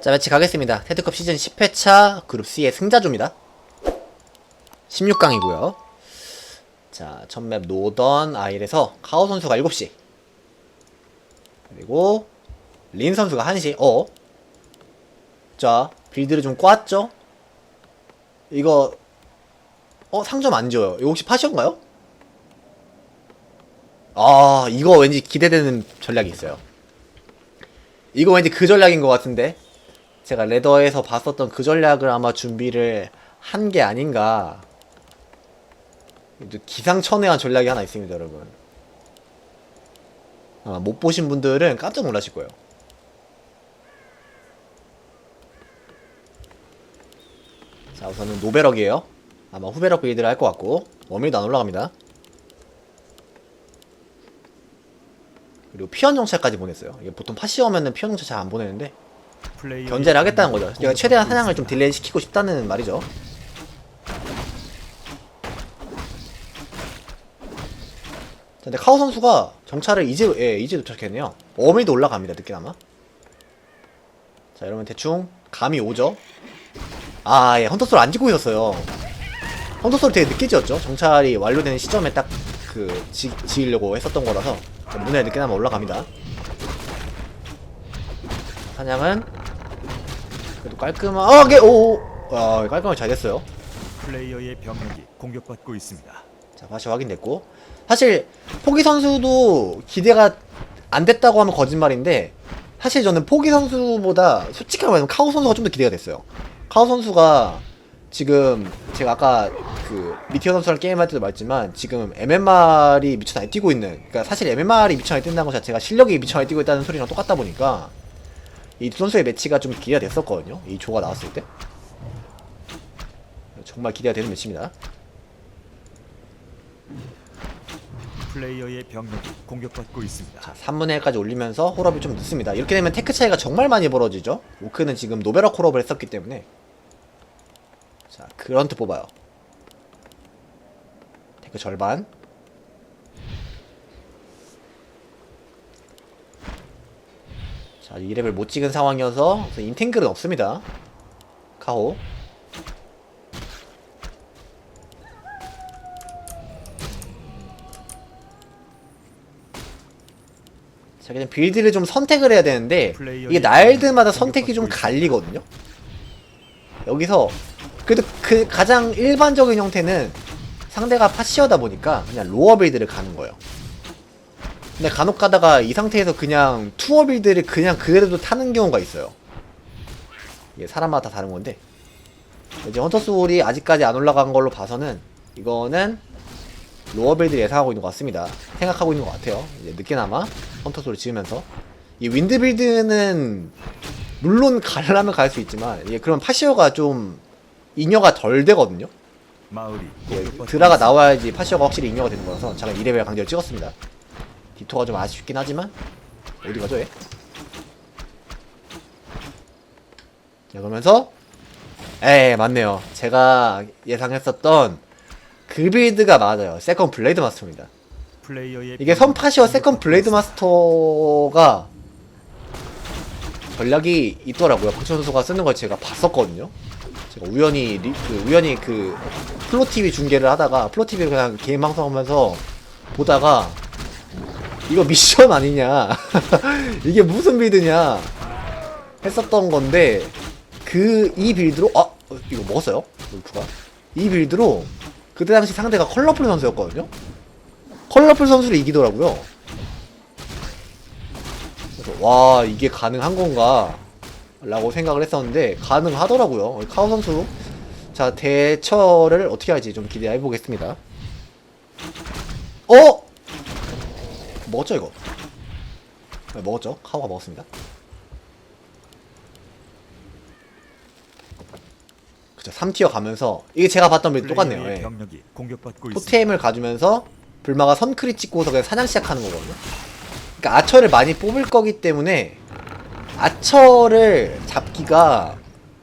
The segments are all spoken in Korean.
자, 매치 가겠습니다. 테드컵 시즌 10회차 그룹 C의 승자조입니다. 16강이고요. 자, 첫맵 노던 아일에서 카오 선수가 7시. 그리고 린 선수가 1시. 어? 자, 빌드를 좀 꽈죠? 이거 어, 상점 안 지어요. 이거 혹시 팟이었나요? 아, 이거 왠지 기대되는 전략이 있어요. 이거 왠지 그 전략인 것 같은데 제가 레더에서 봤었던 그 전략을 아마 준비를 한 게 아닌가. 기상천외한 전략이 하나 있습니다 여러분. 아마 못 보신 분들은 깜짝 놀라실 거예요. 자 우선은 노베럭이에요. 아마 후베럭 빌드를 할 것 같고 워밀도 안 올라갑니다. 그리고 피언 정찰까지 보냈어요. 이게 보통 파시 오면은 피언 정찰 잘 안 보내는데 견제를 하겠다는 거죠. 제가 최대한 사냥을 좀 딜레이 시키고 싶다는 말이죠. 자, 근데 카오 선수가 정찰을 이제 예, 이제 도착했네요. 어미도 올라갑니다. 늦게나마. 자, 여러분 대충 감이 오죠. 아, 예, 헌터 소리 안 짓고 있었어요. 헌터 소리 되게 늦게 지었죠. 정찰이 완료되는 시점에 딱 그 지으려고 했었던 거라서 문에 늦게나마 올라갑니다. 사냥은 그래도 깔끔하게 오, 아 깔끔하게 잘 됐어요. 플레이어의 병력이 공격받고 있습니다. 자 다시 확인됐고 사실 포기 선수도 기대가 안 됐다고 하면 거짓말인데 사실 저는 포기 선수보다 솔직하게 말하면 카오 선수가 좀 더 기대가 됐어요. 카오 선수가 지금 제가 아까 그 미티어 선수랑 게임할 때도 말했지만 지금 MMR이 미쳐 날 뛰고 있는 그러니까 사실 MMR이 미쳐 날 뛴다는 것 자체가 실력이 미쳐 날 뛰고 있다는 소리랑 똑같다 보니까 이 두 선수의 매치가 좀 기대가 됐었거든요. 이 조가 나왔을 때. 정말 기대가 되는 매치입니다. 플레이어의 병력이 공격받고 있습니다. 자, 3분의 1까지 올리면서 홀업이 좀 늦습니다. 이렇게 되면 테크 차이가 정말 많이 벌어지죠. 오크는 지금 노베락 홀업을 했었기 때문에 자, 그런트 뽑아요. 테크 절반. 자, 2레벨 못 찍은 상황이어서 인탱글은 없습니다. 카호. 자, 그냥 빌드를 좀 선택을 해야 되는데 이게 날드마다 선택이 좀 갈리거든요. 여기서 그래도 그 가장 일반적인 형태는 상대가 파시어다 보니까 그냥 로어 빌드를 가는 거예요. 근데 간혹 가다가 이 상태에서 그냥 투어 빌드를 그냥 그대로 타는 경우가 있어요. 이게 사람마다 다 다른 건데 이제 헌터 소울이 아직까지 안 올라간 걸로 봐서는 이거는 로어 빌드 예상하고 있는 것 같습니다. 생각하고 있는 것 같아요. 이제 늦게나마 헌터 소리 지으면서 이 윈드 빌드는 물론 가려면 갈 수 있지만 이게 그런 파시어가 좀 잉여가 덜 되거든요. 마을이 예, 드라가. 나와야지 파시어가 확실히 잉여가 되는 거라서 잠깐 2레벨 강제로 찍었습니다. 디토가 좀 아쉽긴 하지만 어디 가죠 얘? 자 그러면서 에 맞네요. 제가 예상했었던 그 빌드가 맞아요. 세컨 블레이드 마스터입니다. 이게 선파시와 세컨 블레이드 마스터가 전략이 있더라고요. 박찬 선수가 쓰는 걸 제가 봤었거든요. 제가 우연히 리, 그 우연히 그 플로 TV 중계를 하다가 플로 TV를 그냥 게임 방송하면서 보다가 이거 미션 아니냐 이게 무슨 빌드냐 했었던 건데 그 이 빌드로 아 어, 이거 먹었어요 울프가 이 빌드로 그때 당시 상대가 컬러풀 선수였거든요. 컬러풀 선수를 이기더라고요. 그래서 와 이게 가능한 건가? 라고 생각을 했었는데 가능하더라고요. 카우 선수 자 대처를 어떻게 할지 좀 기대해 보겠습니다. 어? 먹었죠 이거? 네, 먹었죠. 카우가 먹었습니다. 그쵸 3티어 가면서 이게 제가 봤던 빌드 똑같네요. 예. 토템을 가주면서 불마가 선크리 찍고서 그냥 사냥 시작하는 거거든요. 그러니까 아처를 많이 뽑을 거기 때문에 아처를 잡기가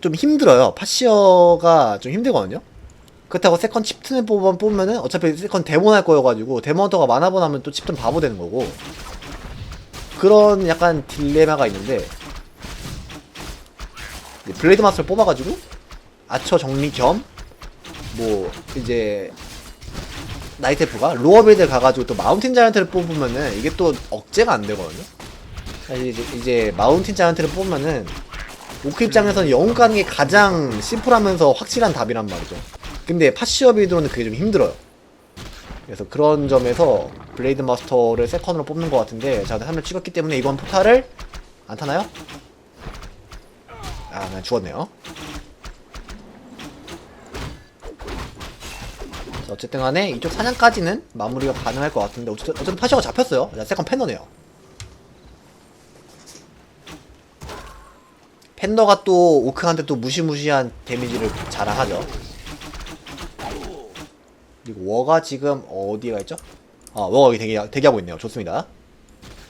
좀 힘들어요. 파시어가 좀 힘들거든요. 그렇다고 세컨 칩튼을 뽑으면 뽑으면은 어차피 세컨 데몬 할 거여가지고 데몬터가 만화번 하면 또 칩튼 바보 되는 거고 그런 약간 딜레마가 있는데 블레이드 마스를 뽑아가지고 아처 정리 겸 뭐 이제 나이테프가 로어 빌드 가가지고 또 마운틴 자이언트를 뽑으면은 이게 또 억제가 안 되거든요. 사실 이제, 이제 마운틴 자이언트를 뽑으면은 오크 입장에서는 영웅 가는 게 가장 심플하면서 확실한 답이란 말이죠. 근데 파시어 빌드로는 그게 좀 힘들어요. 그래서 그런 점에서 블레이드 마스터를 세컨으로 뽑는 것 같은데 자 3을 찍었기 때문에 이번 포탈을 안 타나요? 아, 난 죽었네요. 자, 어쨌든 간에 이쪽 사냥까지는 마무리가 가능할 것 같은데 어쨌든, 어쨌든 파시어가 잡혔어요. 자, 세컨 팬더네요. 팬더가 또 오크한테 또 무시무시한 데미지를 자랑하죠. 그리고 워가 지금 어디가 있죠? 아, 워가 여기 대기, 대기하고 있네요. 좋습니다.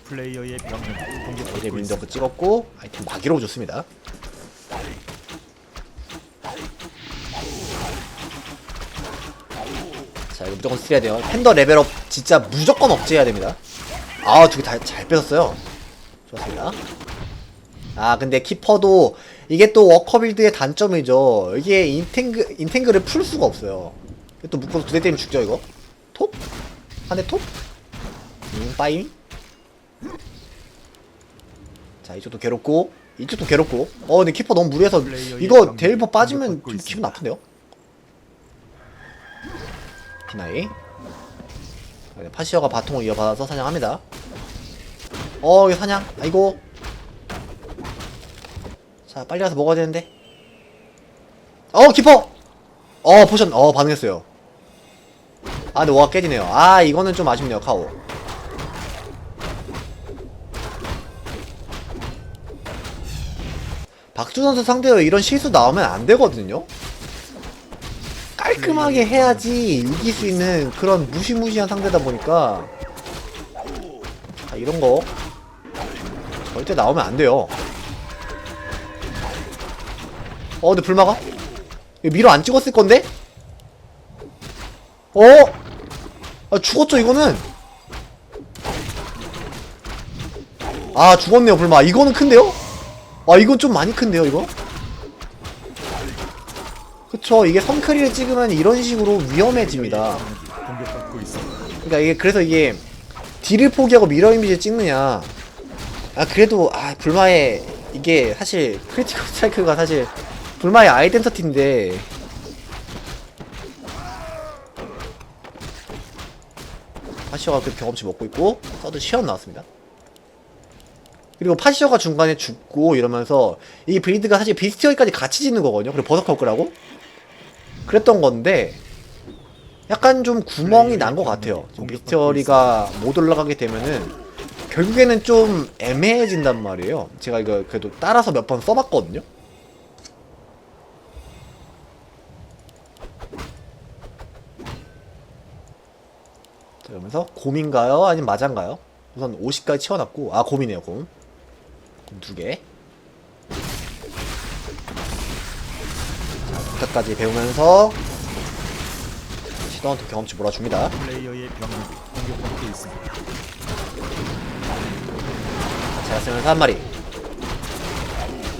플레이어의 병력이 이제 공격받고 윈더크 있습니다. 찍었고 아이템 마기로 좋습니다. 자 이거 무조건 쓰야 돼요. 팬더 레벨업 진짜 무조건 억제해야 됩니다. 아 두 개 다 잘 뺏었어요. 좋습니다. 아 근데 키퍼도 이게 또 워커빌드의 단점이죠. 이게 인탱그 인탱그를 풀 수가 없어요. 또 묶어서 두 대 때리면 죽죠 이거. 톱? 한 대 톱? 음 빠잉. 자 이쪽도 괴롭고 이쪽도 괴롭고 어 근데 키퍼 너무 무리해서 이거 데일퍼 빠지면 좀 기분. 나쁜데요? 피나이 네, 파시어가 바통을 이어받아서 사냥합니다 어 이거 사냥 아이고 자 빨리 가서 먹어야 되는데 어 키퍼 어 포션 어 반응했어요 아 근데 워가 깨지네요 아 이거는 좀 아쉽네요 카오 박주 선수 상대로 이런 실수 나오면 안 되거든요. 깔끔하게 해야지 이길 수 있는 그런 무시무시한 상대다 보니까 아, 이런 거 절대 나오면 안 돼요. 어, 근데 불마가? 이거 미러 안 찍었을 건데? 어? 아, 죽었죠, 이거는? 아, 죽었네요, 불마. 이거는 큰데요? 아 이건 좀 많이 큰데요 이거? 그쵸 이게 선크리를 찍으면 이런 식으로 위험해집니다. 그러니까 이게 그래서 이게 딜을 포기하고 미러 이미지를 찍느냐 아 그래도 아 불마의 이게 사실 크리티컬 스트라이크가 사실 불마의 아이덴티티인데 파시어가 그 경험치 먹고 있고 서드 시험 나왔습니다 그리고 파시어가 중간에 죽고 이러면서 이 빌드가 사실 비스티어까지 같이 짓는 거거든요. 그리고 버섯커크라고 그랬던 건데 약간 좀 구멍이 난 것 같아요. 지금 비스티어리가 못 올라가게 되면은 결국에는 좀 애매해진단 말이에요. 제가 이거 그래도 따라서 몇 번 써봤거든요. 그러면서 곰인가요? 아니면 마장가요? 우선 50까지 채워놨고 아 곰이네요 곰. 두 개. 자, 부탁까지 배우면서 시도한테 경험치 몰아줍니다. 플레이어의 병력이 공격받고 있습니다. 제가 쓰면서 한 마리.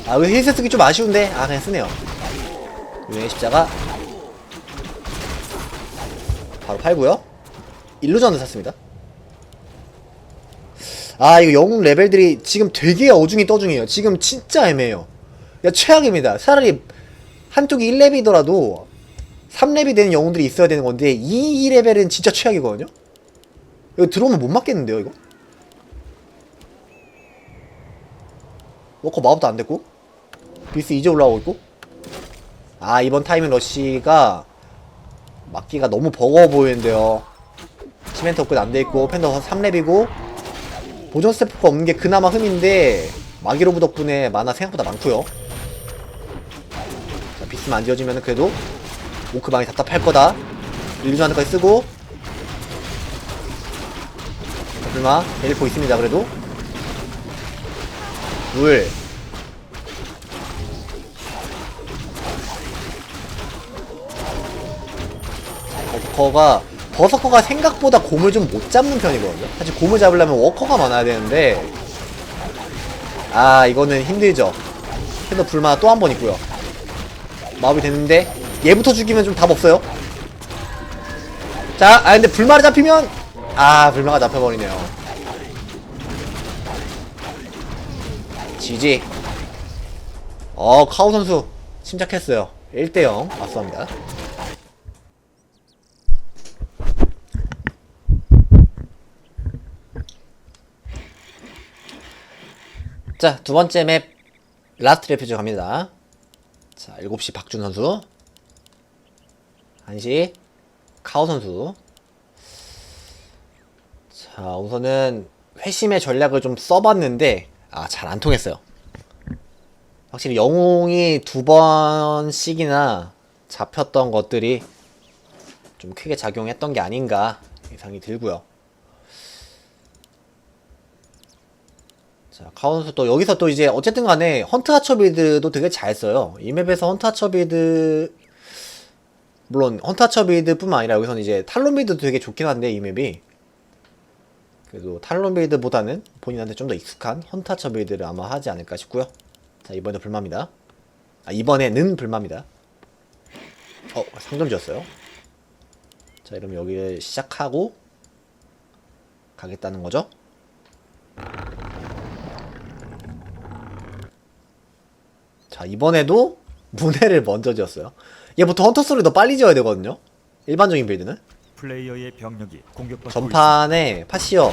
아, 왜 힐스 쓰기 좀 아쉬운데? 아, 그냥 쓰네요. 유행의 십자가. 바로 팔고요 일루전을 샀습니다. 아, 이거 영웅 레벨들이 지금 되게 어중이 떠중이에요. 지금 진짜 애매해요. 야, 최악입니다. 차라리 한쪽이 1렙이더라도 3렙이 되는 영웅들이 있어야 되는 건데, 2 레벨은 진짜 최악이거든요? 이거 들어오면 못 맞겠는데요, 이거? 워커 마법도 안 됐고 비스 이제 올라오고 있고 아 이번 타이밍 러쉬가 막기가 너무 버거워 보이는데요 치멘트 업그레이드 안 돼있고 팬더 3렙이고 보존 스태프가 없는 게 그나마 흠인데 마기로브 덕분에 마나 생각보다 많고요. 자, 비스만 안 지어지면 그래도 오크 많이 답답할 거다. 일루전한테까지 쓰고. 설마? 헬포 있습니다 그래도. 둘 버서커가 버서커가 생각보다 곰을 좀 못 잡는 편이거든요. 사실 곰을 잡으려면 워커가 많아야 되는데. 아 이거는 힘들죠. 헤더 불마 또한 번 있고요. 마법이 됐는데 얘부터 죽이면 좀 답 없어요. 자, 아 근데 불마를 잡히면 아 불마가 잡혀버리네요. 지지. 어 카우 선수 침착했어요. 1대0 맞습니다 자 두 번째 맵 라스트 레퓨지 갑니다. 자 7시 박준 선수. 1시 카오 선수. 자 우선은 회심의 전략을 좀 써봤는데 아 잘 안 통했어요. 확실히 영웅이 두 번씩이나 잡혔던 것들이 좀 크게 작용했던 게 아닌가 예상이 들고요 자, 카운스 또 여기서 또 이제 어쨌든 간에 헌트 하처 빌드도 되게 잘 써요. 이 맵에서 헌트 하처 빌드 물론 헌트 하처 빌드뿐만 아니라 여기서는 이제 탈론 빌드도 되게 좋긴 한데 이 맵이 그래도 탈론 빌드보다는 본인한테 좀 더 익숙한 헌트 하처 빌드를 아마 하지 않을까 싶고요. 자, 이번에 불마입니다. 아, 이번에는 불마입니다. 어, 상점 지었어요. 자, 이러면 여기를 시작하고 가겠다는 거죠. 자 이번에도 문해를 먼저 지었어요. 얘 보통 헌터 소리 더 빨리 지어야 되거든요. 일반적인 빌드는. 플레이어의 병력이 공격받고 전판에 파시어.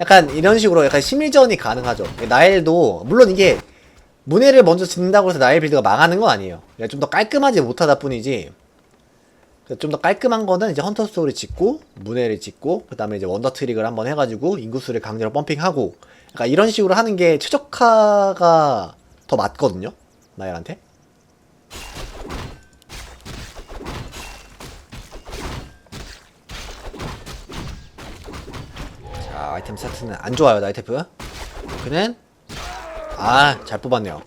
약간 이런 식으로 약간 심리전이 가능하죠. 나엘도 물론 이게 문해를 먼저 짓는다고 해서 나엘 빌드가 망하는 건 아니에요. 좀 더 깔끔하지 못하다 뿐이지. 좀 더 깔끔한 거는 이제 헌터 소리 짓고 문해를 짓고 그 다음에 이제 원더 트릭을 한번 해가지고 인구수를 강제로 펌핑하고. 약간 이런 식으로 하는 게 최적화가 더 맞거든요 나엘한테? 자 아이템 세트는 안 좋아요 나이테프. 그는? 아 잘 뽑았네요.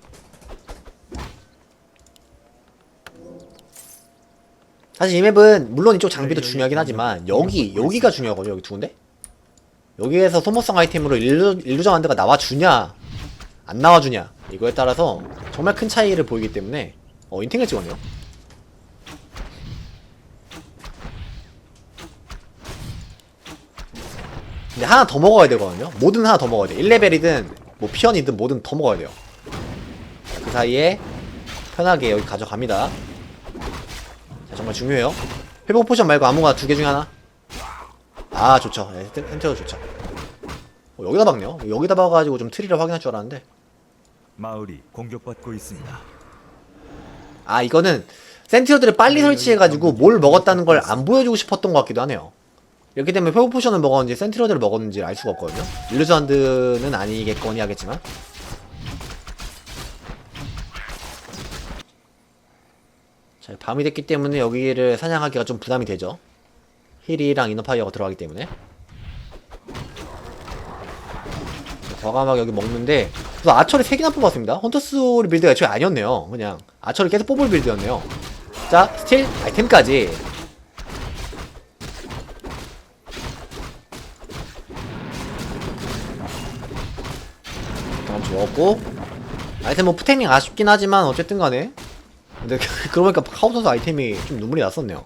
사실 이 맵은 물론 이쪽 장비도 중요하긴 하지만 여기 여기가 중요하거든요 여기 두 군데? 여기에서 소모성 아이템으로 일루, 일루저 만드가 나와주냐 안 나와주냐 이거에 따라서 정말 큰 차이를 보이기 때문에 어 인팅을 찍었네요 근데 하나 더 먹어야 되거든요 뭐든 하나 더 먹어야 돼 1레벨이든 뭐 피언이든 뭐든 더 먹어야 돼요 자, 그 사이에 편하게 여기 가져갑니다 자 정말 중요해요 회복 포션 말고 아무거나 두 개 중에 하나 아 좋죠 네, 텐- 텐트도 좋죠 어, 여기다 박네요 여기다 박아가지고 좀 트리를 확인할 줄 알았는데. 마을이 공격받고 있습니다. 아 이거는 센티어들을 빨리 설치해가지고 뭘 먹었다는 걸 안 보여주고 싶었던 것 같기도 하네요. 이렇게 되면 회복 포션을 먹었는지 센티어들을 먹었는지 알 수가 없거든요. 일루전드는 아니겠거니 하겠지만. 자 밤이 됐기 때문에 여기를 사냥하기가 좀 부담이 되죠. 힐이랑 이너파이어가 들어가기 때문에 과감하게 여기 먹는데 그래서 아처를 3개나 뽑았습니다. 헌터스리 빌드가 애초에 아니었네요. 그냥 아처를 계속 뽑을 빌드였네요. 자 스틸 아이템까지. 다음 주었고. 아이템 뭐 푸테밍 아쉽긴 하지만 어쨌든 간에. 근데 그러고 보니까 카우서스 아이템이 좀 눈물이 났었네요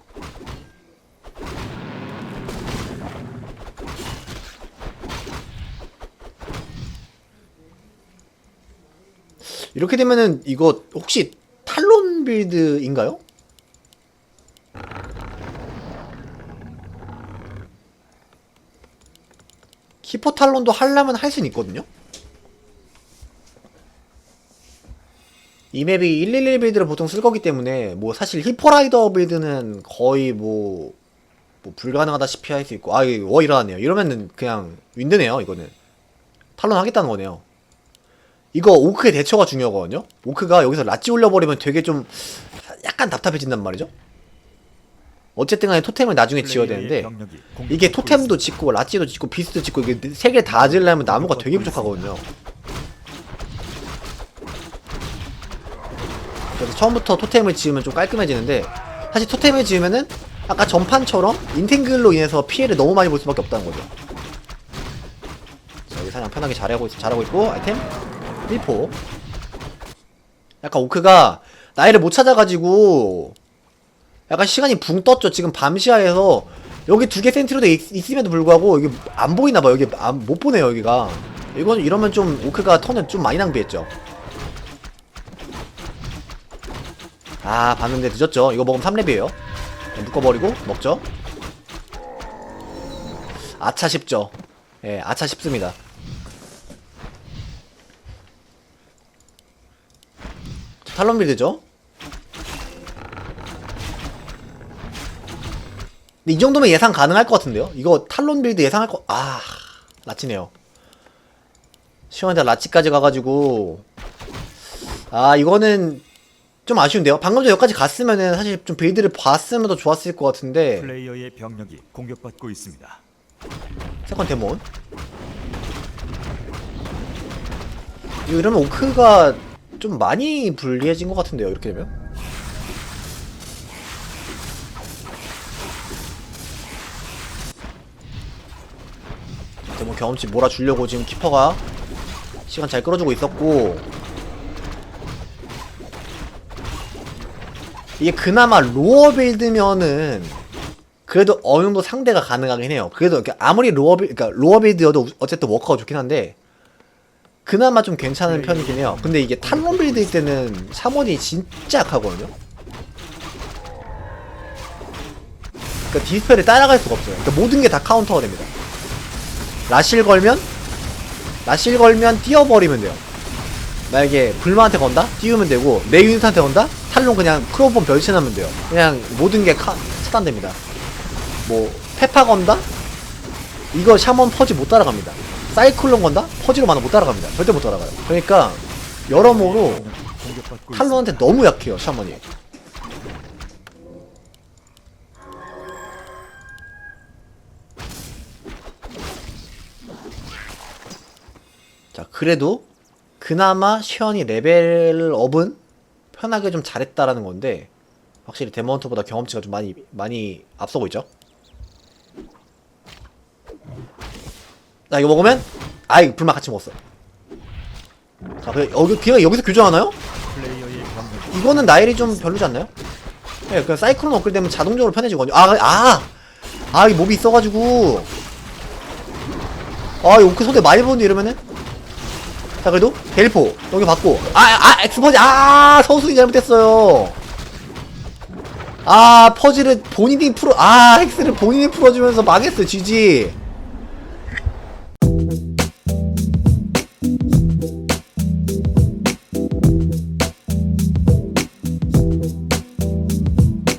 이렇게 되면은 이거 혹시 탈론 빌드인가요? 키퍼 탈론도 하려면 할 수는 있거든요? 이 맵이 111 빌드를 보통 쓸 거기 때문에 뭐 사실 히퍼라이더 빌드는 거의 뭐, 뭐 불가능하다시피 할 수 있고 아 이거 워 일어났네요 이러면은 그냥 윈드네요 이거는 탈론 하겠다는 거네요 이거 오크의 대처가 중요하거든요. 오크가 여기서 라찌 올려버리면 되게 좀 약간 답답해진단 말이죠. 어쨌든 간에 토템을 나중에 지어야 되는데 이게 토템도. 짓고 라찌도 짓고 비스도 짓고 이게 세 개 다 지으려면 나무가 되게 부족하거든요. 그래서 처음부터 토템을 지으면 좀 깔끔해지는데 사실 토템을 지으면은 아까 전판처럼 인탱글로 인해서 피해를 너무 많이 볼 수밖에 없다는 거죠. 자 여기 사냥 편하게 잘하고, 있, 잘하고 있고 아이템 1포 약간 오크가 나이를 못 찾아가지고 약간 시간이 붕 떴죠. 지금 밤시야에서 여기 두 개 센트로 돼 있, 있음에도 불구하고 여기 안 보이나 봐요. 여기 안, 못 보네요. 여기가. 이건 이러면 좀 오크가 턴을 좀 많이 낭비했죠. 아 봤는데 늦었죠. 이거 먹으면 3렙이에요. 묶어버리고 먹죠. 아차 싶죠. 예, 아차 싶습니다. 탈론 빌드죠? 근데 이 정도면 예상 가능할 것 같은데요? 이거 탈론 빌드 예상할 거, 아, 라치네요. 시원하다 라치까지 가가지고, 아, 이거는 좀 아쉬운데요? 방금 전 여기까지 갔으면은 사실 좀 빌드를 봤으면 더 좋았을 것 같은데, 플레이어의 병력이 공격받고 있습니다. 세컨 데몬. 이거 이러면 오크가 좀 많이 불리해진 것 같은데요, 이렇게 되면? 데몬 경험치 몰아주려고 지금 키퍼가 시간 잘 끌어주고 있었고 이게 그나마 로어 빌드면은 그래도 어느 정도 상대가 가능하긴 해요. 그래도 아무리 로어 빌, 그러니까 로어 빌드여도 어쨌든 워커가 좋긴 한데 그나마 좀 괜찮은 편이긴 해요. 근데 이게 탈론 빌드일 때는 샤먼이 진짜 약하거든요. 그러니까 디스펠을 따라갈 수가 없어요. 그러니까 모든 게 다 카운터가 됩니다. 라실 걸면 라실 걸면 뛰어버리면 돼요. 만약에 불마한테 건다? 띄우면 되고 내 유닛한테 건다? 탈론 그냥 크로본 변신하면 돼요. 그냥 모든 게 카, 차단됩니다. 뭐 페파 건다? 이거 샤먼 퍼지 못 따라갑니다. 사이클론 건다? 퍼지로 만화 못 따라갑니다. 절대 못 따라가요. 그러니까 여러모로 탈론한테 너무 약해요 샤먼이. 자 그래도 그나마 시연이 레벨업은 편하게 좀 잘했다라는 건데 확실히 데몬트보다 경험치가 좀 많이 많이 앞서고 있죠. 자 이거 먹으면 아이 불맛 같이 먹었어. 자 그, 여기 비가 여기서 교전하나요? 이거는 나일이 좀 별로지 않나요? 예, 그 사이클론 업글 되면 자동적으로 편해지거든요. 아, 아, 아, 이 몹이 있어가지고. 아, 이 오크 소대 많이 보는데 이러면은. 자, 그래도 델포 여기 받고. 아, 아, 엑스퍼지, 아, 선수이 잘못했어요. 아, 퍼즐을 본인이 풀어, 아, 엑스를 본인이 풀어주면서 망했어요, 지지.